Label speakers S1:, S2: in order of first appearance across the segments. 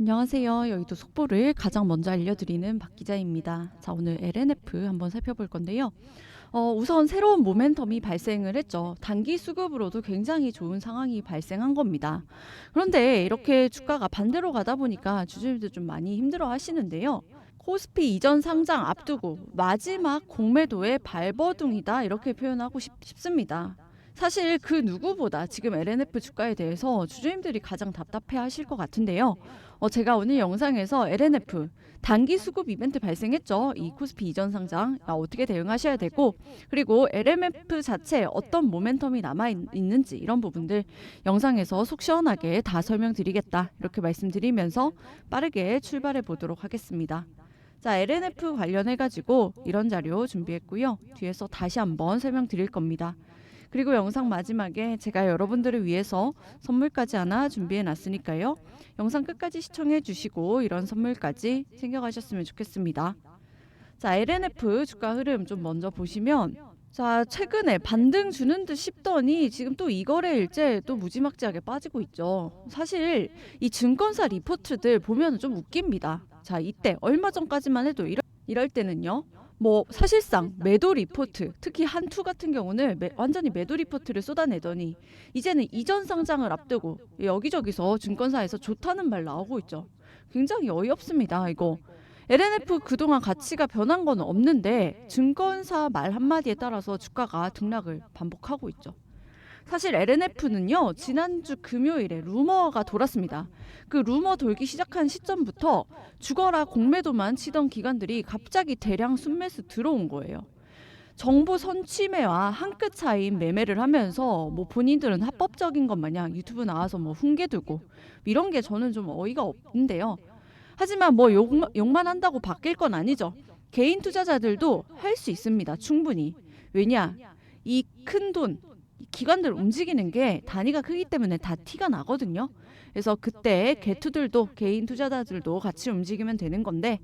S1: 안녕하세요. 여의도 속보를 가장 먼저 알려드리는 박 기자입니다. 자, 오늘 LNF 한번 살펴볼 건데요. 어, 우선 새로운 모멘텀이 발생을 했죠. 단기 수급으로도 굉장히 좋은 상황이 발생한 겁니다. 그런데 이렇게 주가가 반대로 가다 보니까 주주님들 좀 많이 힘들어 하시는데요. 코스피 이전 상장 앞두고 마지막 공매도의 발버둥이다 이렇게 표현하고 싶, 싶습니다. 사실 그 누구보다 지금 LNF 주가에 대해서 주주님들이 가장 답답해 하실 것 같은데요. 어, 제가 오늘 영상에서 LNF 단기 수급 이벤트 발생했죠. 이 코스피 이전 상장 아, 어떻게 대응하셔야 되고 그리고 LMF 자체에 어떤 모멘텀이 남아 있- 있는지 이런 부분들 영상에서 속 시원하게 다 설명드리겠다 이렇게 말씀드리면서 빠르게 출발해 보도록 하겠습니다. 자, LNF 관련해 가지고 이런 자료 준비했고요. 뒤에서 다시 한번 설명드릴 겁니다. 그리고 영상 마지막에 제가 여러분들을 위해서 선물까지 하나 준비해 놨으니까요. 영상 끝까지 시청해 주시고 이런 선물까지 챙겨가셨으면 좋겠습니다. 자, LNF 주가 흐름 좀 먼저 보시면 자, 최근에 반등 주는 듯 싶더니 지금 또 이거래일째 또 무지막지하게 빠지고 있죠. 사실 이 증권사 리포트들 보면 좀 웃깁니다. 자, 이때 얼마 전까지만 해도 이럴, 이럴 때는요. 뭐 사실상 매도 리포트, 특히 한투 같은 경우는 매- 완전히 매도 리포트를 쏟아내더니 이제는 이전 상장을 앞두고 여기저기서 증권사에서 좋다는 말 나오고 있죠. 굉장히 어이없습니다. 이거 LNF 그동안 가치가 변한 건 없는데 증권사 말 한마디에 따라서 주가가 등락을 반복하고 있죠. 사실 LNF는요 지난주 금요일에 루머가 돌았습니다. 그 루머 돌기 시작한 시점부터 죽어라 공매도만 치던 기관들이 갑자기 대량 순매수 들어온 거예요. 정보 선취매와 한 끗 차이인 매매를 하면서 뭐 본인들은 합법적인 것 마냥 유튜브 나와서 뭐 훈계두고 이런 게 저는 좀 어이가 없는데요. 하지만 뭐 욕, 욕만 한다고 바뀔 건 아니죠. 개인 투자자들도 할 수 있습니다. 충분히. 왜냐? 이 큰 돈, 이 기관들 움직이는 게 단위가 크기 때문에 다 티가 나거든요. 그래서 그때 개투들도 개인 투자자들도 같이 움직이면 되는 건데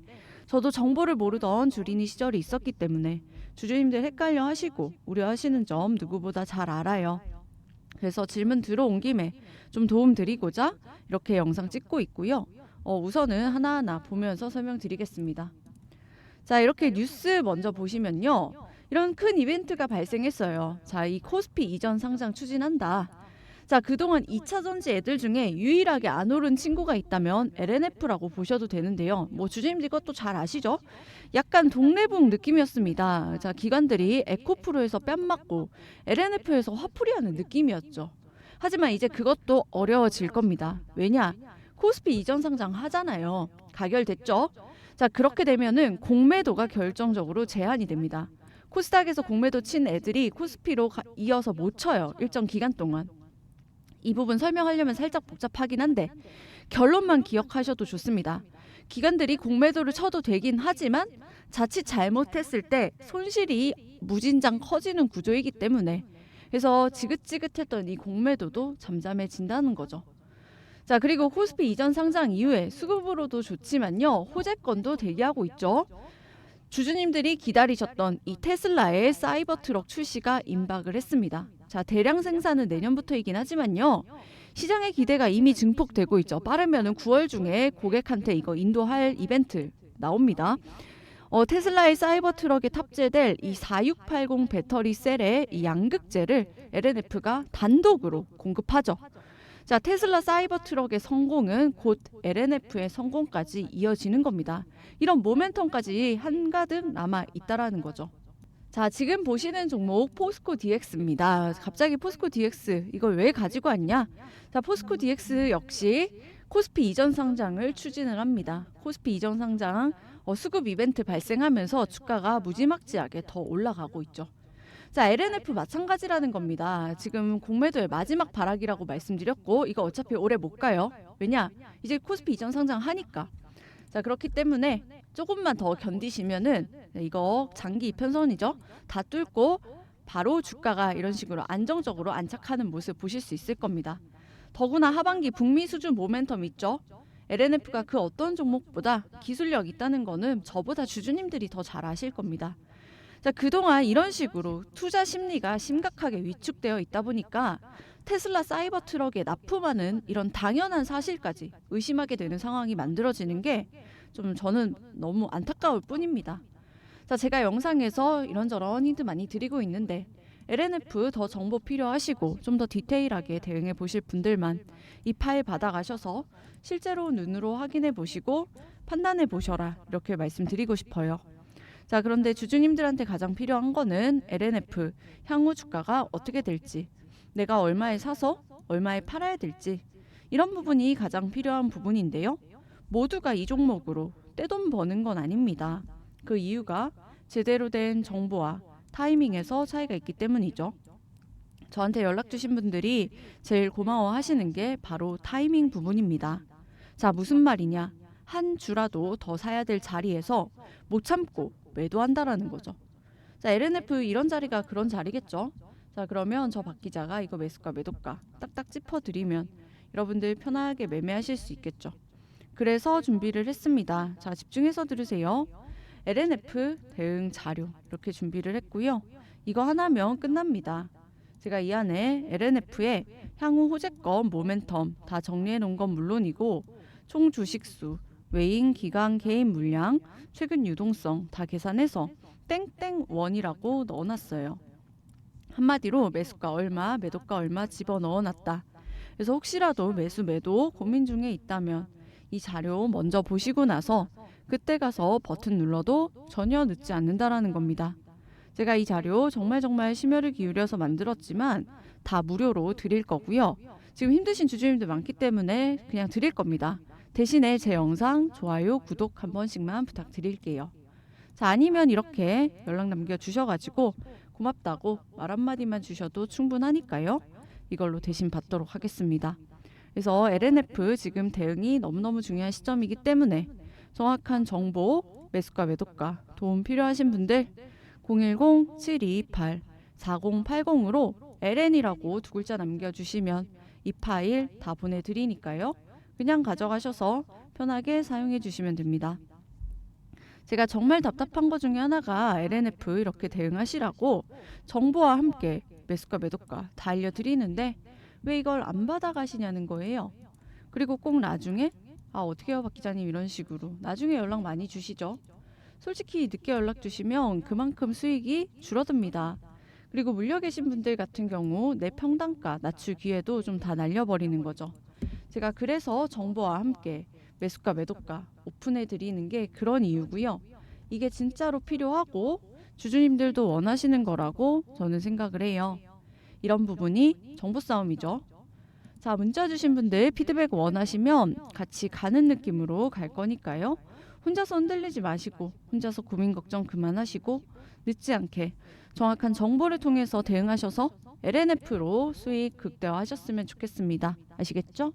S1: 저도 정보를 모르던 주린이 시절이 있었기 때문에 주주님들 헷갈려 하시고 우려하시는 점 누구보다 잘 알아요. 그래서 질문 들어온 김에 좀 도움 드리고자 이렇게 영상 찍고 있고요. 어, 우선은 하나하나 보면서 설명드리겠습니다. 자, 이렇게 뉴스 먼저 보시면요. 이런 큰 이벤트가 발생했어요. 자, 이 코스피 이전 상장 추진한다. 자, 그동안 2차 전지 애들 중에 유일하게 안 오른 친구가 있다면 LNF라고 보셔도 되는데요. 뭐 주주님들 이것도 잘 아시죠? 약간 동네북 느낌이었습니다. 자, 기관들이 에코프로에서 뺨 맞고 LNF에서 화풀이하는 느낌이었죠. 하지만 이제 그것도 어려워질 겁니다. 왜냐? 코스피 이전 상장 하잖아요. 가결됐죠? 자, 그렇게 되면은 공매도가 결정적으로 제한이 됩니다. 코스닥에서 공매도 친 애들이 코스피로 가- 이어서 못 쳐요. 일정 기간 동안. 이 부분 설명하려면 살짝 복잡하긴 한데 결론만 기억하셔도 좋습니다. 기관들이 공매도를 쳐도 되긴 하지만 자칫 잘못했을 때 손실이 무진장 커지는 구조이기 때문에 그래서 지긋지긋했던 이 공매도도 잠잠해진다는 거죠. 자 그리고 코스피 이전 상장 이후에 수급으로도 좋지만요 호재권도 대기하고 있죠. 주주님들이 기다리셨던 이 테슬라의 사이버 트럭 출시가 임박을 했습니다. 자 대량 생산은 내년부터이긴 하지만요 시장의 기대가 이미 증폭되고 있죠. 빠르면은 9월 중에 고객한테 이거 인도할 이벤트 나옵니다. 어, 테슬라의 사이버 트럭에 탑재될 이 4680 배터리 셀의 이 양극재를 LNF가 단독으로 공급하죠. 자, 테슬라 사이버 트럭의 성공은 곧 LNF의 성공까지 이어지는 겁니다. 이런 모멘텀까지 한가득 남아 있다라는 거죠. 자, 지금 보시는 종목 포스코 DX입니다. 갑자기 포스코 DX 이걸 왜 가지고 왔냐? 자, 포스코 DX 역시 코스피 이전 상장을 추진을 합니다. 코스피 이전 상장 어, 수급 이벤트 발생하면서 주가가 무지막지하게 더 올라가고 있죠. 자, LNF 마찬가지라는 겁니다. 지금 공매도의 마지막 발악이라고 말씀드렸고 이거 어차피 오래 못 가요. 왜냐? 이제 코스피 이전 상장 하니까. 자, 그렇기 때문에 조금만 더 견디시면은 네, 이거 장기 이편선이죠. 다 뚫고 바로 주가가 이런 식으로 안정적으로 안착하는 모습 보실 수 있을 겁니다. 더구나 하반기 북미 수준 모멘텀 있죠. LNF가 그 어떤 종목보다 기술력 있다는 거는 저보다 주주님들이 더 잘 아실 겁니다. 자, 그동안 이런 식으로 투자 심리가 심각하게 위축되어 있다 보니까 테슬라 사이버 트럭에 납품하는 이런 당연한 사실까지 의심하게 되는 상황이 만들어지는 게 좀 저는 너무 안타까울 뿐입니다. 자, 제가 영상에서 이런저런 힌트 많이 드리고 있는데 LNF 더 정보 필요하시고 좀 더 디테일하게 대응해 보실 분들만 이 파일 받아가셔서 실제로 눈으로 확인해 보시고 판단해 보셔라 이렇게 말씀드리고 싶어요. 자, 그런데 주주님들한테 가장 필요한 거는 LNF 향후 주가가 어떻게 될지, 내가 얼마에 사서 얼마에 팔아야 될지 이런 부분이 가장 필요한 부분인데요. 모두가 이 종목으로 떼돈 버는 건 아닙니다. 그 이유가 제대로 된 정보와 타이밍에서 차이가 있기 때문이죠. 저한테 연락 주신 분들이 제일 고마워 하시는 게 바로 타이밍 부분입니다. 자, 무슨 말이냐? 한 주라도 더 사야 될 자리에서 못 참고 매도한다라는 거죠. 자, LNF 이런 자리가 그런 자리겠죠. 자, 그러면 저 박 기자가 이거 매수가 매도가 딱딱 짚어 드리면 여러분들 편하게 매매하실 수 있겠죠. 그래서 준비를 했습니다. 자, 집중해서 들으세요. LNF 대응 자료 이렇게 준비를 했고요. 이거 하나면 끝납니다. 제가 이 안에 LNF의 향후 호재권 모멘텀 다 정리해 놓은 건 물론이고 총 주식수, 외인 기간 개인 물량, 최근 유동성 다 계산해서 땡땡 원이라고 넣어놨어요. 한마디로 매수가 얼마, 매도가 얼마 집어 넣어놨다. 그래서 혹시라도 매수 매도 고민 중에 있다면 이 자료 먼저 보시고 나서 그때 가서 버튼 눌러도 전혀 늦지 않는다라는 겁니다. 제가 이 자료 정말 정말 심혈을 기울여서 만들었지만 다 무료로 드릴 거고요. 지금 힘드신 주주님들 많기 때문에 그냥 드릴 겁니다. 대신에 제 영상 좋아요, 구독 한 번씩만 부탁드릴게요. 자, 아니면 이렇게 연락 남겨 주셔가지고 고맙다고 말 한마디만 주셔도 충분하니까요. 이걸로 대신 받도록 하겠습니다. 그래서 LNF 지금 대응이 너무너무 중요한 시점이기 때문에 정확한 정보, 매수가, 매도가 도움 필요하신 분들 010-728-4080으로 LN이라고 두 글자 남겨주시면 이 파일 다 보내드리니까요. 그냥 가져가셔서 편하게 사용해 주시면 됩니다. 제가 정말 답답한 것 중에 하나가 LNF 이렇게 대응하시라고 정보와 함께 매수가 매도가 다 알려드리는데 왜 이걸 안 받아가시냐는 거예요. 그리고 꼭 나중에 아 어떻게 해요 박 기자님 이런 식으로 나중에 연락 많이 주시죠. 솔직히 늦게 연락 주시면 그만큼 수익이 줄어듭니다. 그리고 물려 계신 분들 같은 경우 내 평단가 낮출 기회도 좀 다 날려버리는 거죠. 제가 그래서 정보와 함께 매수가 매도가 오픈해 드리는 게 그런 이유고요. 이게 진짜로 필요하고 주주님들도 원하시는 거라고 저는 생각을 해요. 이런 부분이 정보 싸움이죠. 자, 문자 주신 분들 피드백 원하시면 같이 가는 느낌으로 갈 거니까요. 혼자서 흔들리지 마시고 혼자서 고민 걱정 그만하시고 늦지 않게 정확한 정보를 통해서 대응하셔서 LNF로 수익 극대화하셨으면 좋겠습니다. 아시겠죠?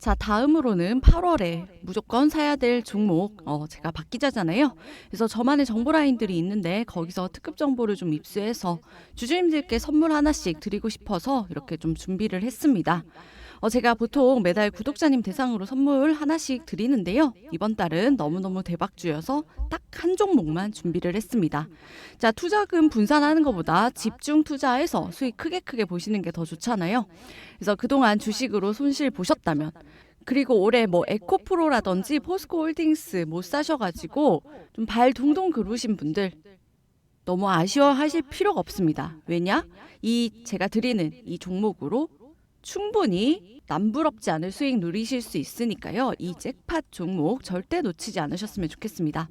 S1: 자, 다음으로는 8월에 무조건 사야 될 종목. 어, 제가 박 기자잖아요. 그래서 저만의 정보 라인들이 있는데 거기서 특급 정보를 좀 입수해서 주주님들께 선물 하나씩 드리고 싶어서 이렇게 좀 준비를 했습니다. 어, 제가 보통 매달 구독자님 대상으로 선물 하나씩 드리는데요. 이번 달은 너무너무 대박주여서 딱 한 종목만 준비를 했습니다. 자, 투자금 분산하는 것보다 집중 투자해서 수익 크게 크게 보시는 게 더 좋잖아요. 그래서 그동안 주식으로 손실 보셨다면 그리고 올해 뭐 에코프로라든지 포스코홀딩스 못 사셔가지고 좀발 둥둥 그루신 분들 너무 아쉬워하실 필요가 없습니다. 왜냐? 이 제가 드리는 이 종목으로 충분히 남부럽지 않을 수익 누리실 수 있으니까요. 이 잭팟 종목 절대 놓치지 않으셨으면 좋겠습니다.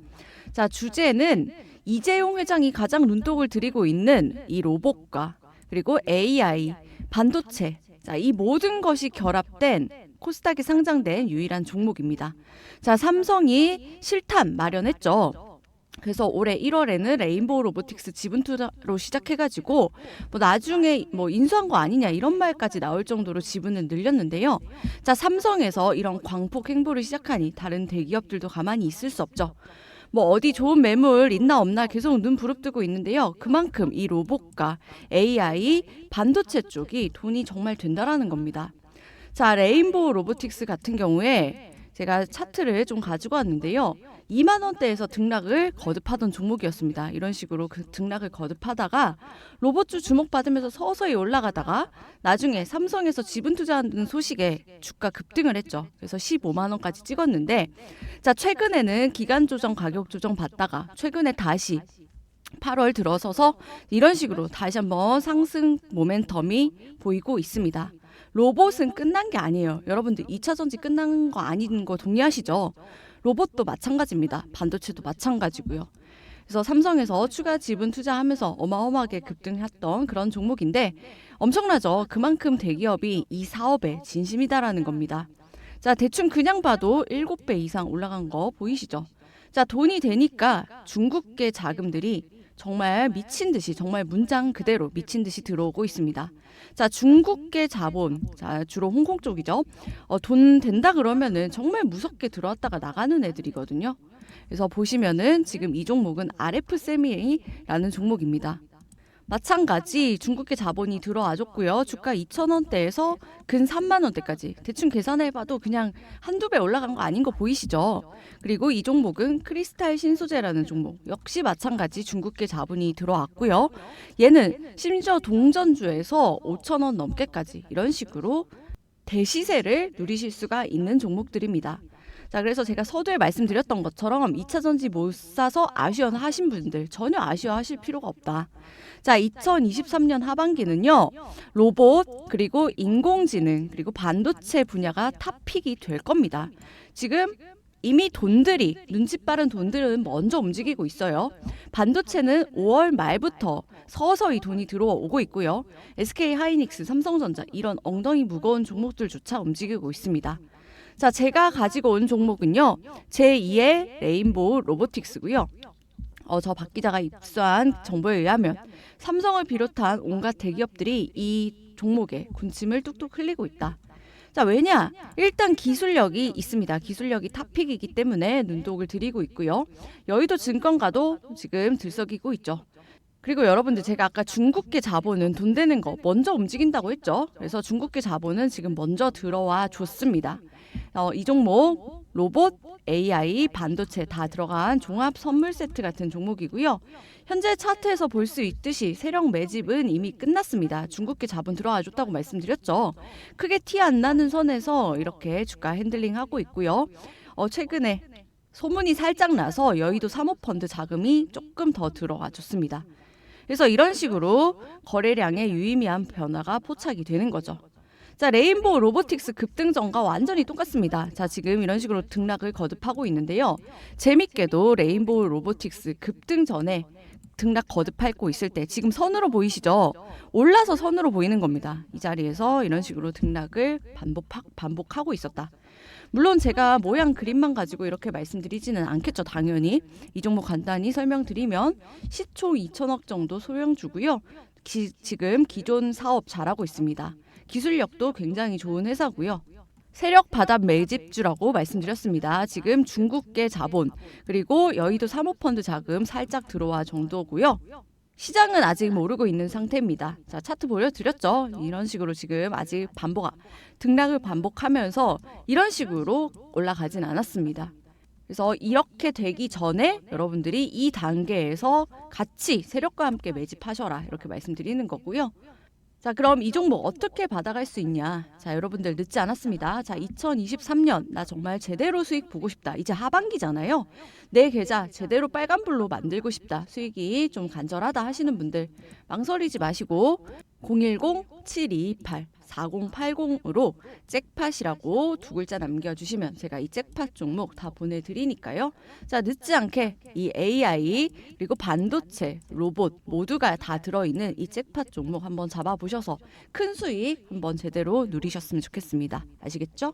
S1: 자, 주제는 이재용 회장이 가장 눈독을 들이고 있는 이 로봇과 그리고 AI, 반도체. 자, 이 모든 것이 결합된 코스닥에 상장된 유일한 종목입니다. 자, 삼성이 실탄 마련했죠. 그래서 올해 1월에는 레인보우 로보틱스 지분 투자로 시작해가지고 뭐 나중에 뭐 인수한 거 아니냐 이런 말까지 나올 정도로 지분을 늘렸는데요. 자 삼성에서 이런 광폭 행보를 시작하니 다른 대기업들도 가만히 있을 수 없죠. 뭐 어디 좋은 매물 있나 없나 계속 눈 부릅뜨고 있는데요. 그만큼 이 로봇과 AI 반도체 쪽이 돈이 정말 된다라는 겁니다. 자 레인보우 로보틱스 같은 경우에 제가 차트를 좀 가지고 왔는데요. 2만 원대에서 등락을 거듭하던 종목이었습니다. 이런 식으로 그 등락을 거듭하다가 로봇주 주목받으면서 서서히 올라가다가 나중에 삼성에서 지분 투자하는 소식에 주가 급등을 했죠. 그래서 15만 원까지 찍었는데 자, 최근에는 기간 조정 가격 조정 받다가 최근에 다시 8월 들어서서 이런 식으로 다시 한번 상승 모멘텀이 보이고 있습니다. 로봇은 끝난 게 아니에요. 여러분들 2차 전지 끝난 거 아닌 거 동의하시죠? 로봇도 마찬가지입니다. 반도체도 마찬가지고요. 그래서 삼성에서 추가 지분 투자하면서 어마어마하게 급등했던 그런 종목인데 엄청나죠. 그만큼 대기업이 이 사업에 진심이다라는 겁니다. 자, 대충 그냥 봐도 7배 이상 올라간 거 보이시죠? 자, 돈이 되니까 중국계 자금들이 정말 미친 듯이 정말 문장 그대로 미친 듯이 들어오고 있습니다. 자, 중국계 자본, 자, 주로 홍콩 쪽이죠. 어, 돈 된다 그러면은 정말 무섭게 들어왔다가 나가는 애들이거든요. 그래서 보시면은 지금 이 종목은 RF 세미라는 종목입니다. 마찬가지 중국계 자본이 들어와줬고요. 주가 2,000원대에서 근 3만 원대까지 대충 계산해봐도 그냥 한두 배 올라간 거 아닌 거 보이시죠? 그리고 이 종목은 크리스탈 신소재라는 종목 역시 마찬가지 중국계 자본이 들어왔고요. 얘는 심지어 동전주에서 5천 원 넘게까지 이런 식으로 대시세를 누리실 수가 있는 종목들입니다. 자, 그래서 제가 서두에 말씀드렸던 것처럼 2차 전지 못 사서 아쉬워 하신 분들 전혀 아쉬워하실 필요가 없다. 자, 2023년 하반기는요. 로봇 그리고 인공지능 그리고 반도체 분야가 탑픽이 될 겁니다. 지금 이미 돈들이 눈치 빠른 돈들은 먼저 움직이고 있어요. 반도체는 5월 말부터 서서히 돈이 들어오고 있고요. SK 하이닉스, 삼성전자 이런 엉덩이 무거운 종목들조차 움직이고 있습니다. 자, 제가 가지고 온 종목은요. 제2의 레인보우 로보틱스고요. 어, 저 박 기자가 입수한 정보에 의하면 삼성을 비롯한 온갖 대기업들이 이 종목에 군침을 뚝뚝 흘리고 있다. 자, 왜냐? 일단 기술력이 있습니다. 기술력이 탑픽이기 때문에 눈독을 들이고 있고요. 여의도 증권가도 지금 들썩이고 있죠. 그리고 여러분들 제가 아까 중국계 자본은 돈 되는 거 먼저 움직인다고 했죠. 그래서 중국계 자본은 지금 먼저 들어와 줬습니다. 어, 이 종목 로봇, AI, 반도체 다 들어간 종합 선물 세트 같은 종목이고요. 현재 차트에서 볼 수 있듯이 세력 매집은 이미 끝났습니다. 중국계 자본 들어와 줬다고 말씀드렸죠. 크게 티 안 나는 선에서 이렇게 주가 핸들링 하고 있고요. 어, 최근에 소문이 살짝 나서 여의도 사모펀드 자금이 조금 더 들어와 줬습니다. 그래서 이런 식으로 거래량에 유의미한 변화가 포착이 되는 거죠. 자, 레인보우 로보틱스 급등 전과 완전히 똑같습니다. 자, 지금 이런 식으로 등락을 거듭하고 있는데요. 재밌게도 레인보우 로보틱스 급등 전에 등락 거듭하고 있을 때 지금 선으로 보이시죠? 올라서 선으로 보이는 겁니다. 이 자리에서 이런 식으로 등락을 반복 반복하고 있었다. 물론 제가 모양 그림만 가지고 이렇게 말씀드리지는 않겠죠. 당연히 이 종목 간단히 설명드리면 시초 2천억 정도 소형 주고요. 기, 지금 기존 사업 잘하고 있습니다. 기술력도 굉장히 좋은 회사고요. 세력 바닥 매집주라고 말씀드렸습니다. 지금 중국계 자본 그리고 여의도 사모펀드 자금 살짝 들어와 정도고요. 시장은 아직 모르고 있는 상태입니다. 자, 차트 보여드렸죠? 이런 식으로 지금 아직 반복, 등락을 반복하면서 이런 식으로 올라가진 않았습니다. 그래서 이렇게 되기 전에 여러분들이 이 단계에서 같이 세력과 함께 매집하셔라. 이렇게 말씀드리는 거고요. 자, 그럼 이 종목 어떻게 받아갈 수 있냐? 자, 여러분들 늦지 않았습니다. 자, 2023년 나 정말 제대로 수익 보고 싶다. 이제 하반기잖아요. 내 계좌 제대로 빨간불로 만들고 싶다. 수익이 좀 간절하다 하시는 분들 망설이지 마시고 010-728-4080으로 잭팟이라고 두 글자 남겨주시면 제가 이 잭팟 종목 다 보내드리니까요. 자, 늦지 않게 이 AI 그리고 반도체, 로봇 모두가 다 들어있는 이 잭팟 종목 한번 잡아보셔서 큰 수익 한번 제대로 누리셨으면 좋겠습니다. 아시겠죠?